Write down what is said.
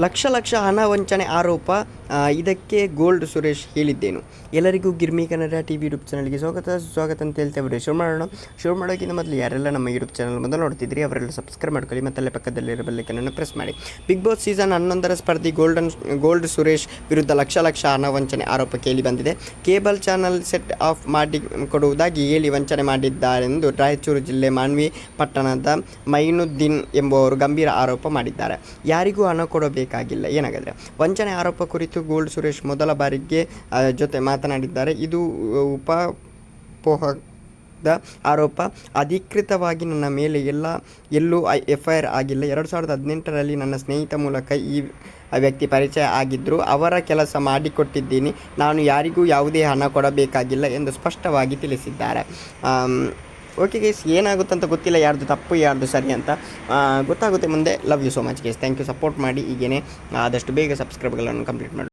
ಲಕ್ಷ ಲಕ್ಷ ಹಣ ವಂಚನೆ ಆರೋಪ ಇದಕ್ಕೆ ಗೋಲ್ಡ್ ಸುರೇಶ್ ಹೇಳಿದ್ದೇನು. ಎಲ್ಲರಿಗೂ Girmi Kannada T V YouTube ಚಾನಲ್ಗೆ ಸ್ವಾಗತ. ಸ್ವಾಗತ ಅಂತ ಹೇಳ್ತೇವೆ ಶುರು ಮಾಡೋಣ ಶುರು ಮಾಡೋಕ್ಕಿಂತ ಮೊದಲು ಯಾರೆಲ್ಲ ನಮ್ಮ ಯೂಟ್ಯೂಬ್ ಚಾನಲ್ ಮೊದಲು ನೋಡ್ತಿದ್ರಿ ಅವರೆಲ್ಲ ಸಬ್ಸ್ಕ್ರೈಬ್ ಮಾಡ್ಕೊಳ್ಳಿ ಮತ್ತೆ ಅಲ್ಲೇ ಪಕ್ಕದಲ್ಲಿರೋ ಬೆಲ್ಲೈಕನನ್ನು ಪ್ರೆಸ್ ಮಾಡಿ. ಬಿಗ್ ಬಾಸ್ ಸೀಸನ್ ಹನ್ನೊಂದರ ಸ್ಪರ್ಧಿ ಗೋಲ್ಡನ್ ಗೋಲ್ಡ್ ಸುರೇಶ್ ವಿರುದ್ಧ ಲಕ್ಷ ಲಕ್ಷ ಹಣ ವಂಚನೆ ಆರೋಪ ಕೇಳಿ ಬಂದಿದೆ. ಕೇಬಲ್ ಚಾನಲ್ ಸೆಟ್ ಆಫ್ ಮಾಡಿ ಕೊಡುವುದಾಗಿ ಹೇಳಿ ವಂಚನೆ ಮಾಡಿದ್ದಾರೆಂದು ರಾಯಚೂರು ಜಿಲ್ಲೆ ಮಾನ್ವಿ ಪಟ್ಟಣದ ಮೈನುದ್ದೀನ್ ಎಂಬುವರು ಗಂಭೀರ ಆರೋಪ ಮಾಡಿದ್ದಾರೆ. ಯಾರಿಗೂ ಹಣ ಕೊಡಬೇಕಾಗಿಲ್ಲ ಏನಾಗಿದ್ರೆ ವಂಚನೆ ಆರೋಪ ಕುರಿತು ಗೋಲ್ಡ್ ಸುರೇಶ್ ಮೊದಲ ಬಾರಿಗೆ ಜೊತೆ ಮಾತನಾಡಿದ್ದಾರೆ. ಇದು ಉಪಪೋಹದ ಆರೋಪ. ಅಧಿಕೃತವಾಗಿ ನನ್ನ ಮೇಲೆ ಎಲ್ಲ, ಎಲ್ಲೂ ಎಫ್ ಐ ಆರ್ ಆಗಿಲ್ಲ. ಎರಡು ಸಾವಿರದ ಹದಿನೆಂಟರಲ್ಲಿ ನನ್ನ ಸ್ನೇಹಿತ ಮೂಲಕ ಈ ವ್ಯಕ್ತಿ ಪರಿಚಯ ಆಗಿದ್ದರು ಅವರ ಕೆಲಸ ಮಾಡಿಕೊಟ್ಟಿದ್ದೀನಿ. ನಾನು ಯಾರಿಗೂ ಯಾವುದೇ ಹಣ ಕೊಡಬೇಕಾಗಿಲ್ಲ ಎಂದು ಸ್ಪಷ್ಟವಾಗಿ ತಿಳಿಸಿದ್ದಾರೆ. ಓಕೆ ಗೈಸ್ ಏನಾಗುತ್ತೆ ಅಂತ ಗೊತ್ತಿಲ್ಲ, ಯಾರ್ದು ತಪ್ಪು, ಯಾರ್ದು ಸರಿ ಅಂತ. ಗೊತ್ತಾಗುತ್ತೆ ಮುಂದೆ. Love you so much guys thank you support ಮಾಡಿ. ಈಗೇನೆ, ಆದಷ್ಟು ಬೇಗ ಸಬ್ಸ್ಕ್ರೈಬ್ಗಳನ್ನು ಕಂಪ್ಲೀಟ್ ಮಾಡಿ.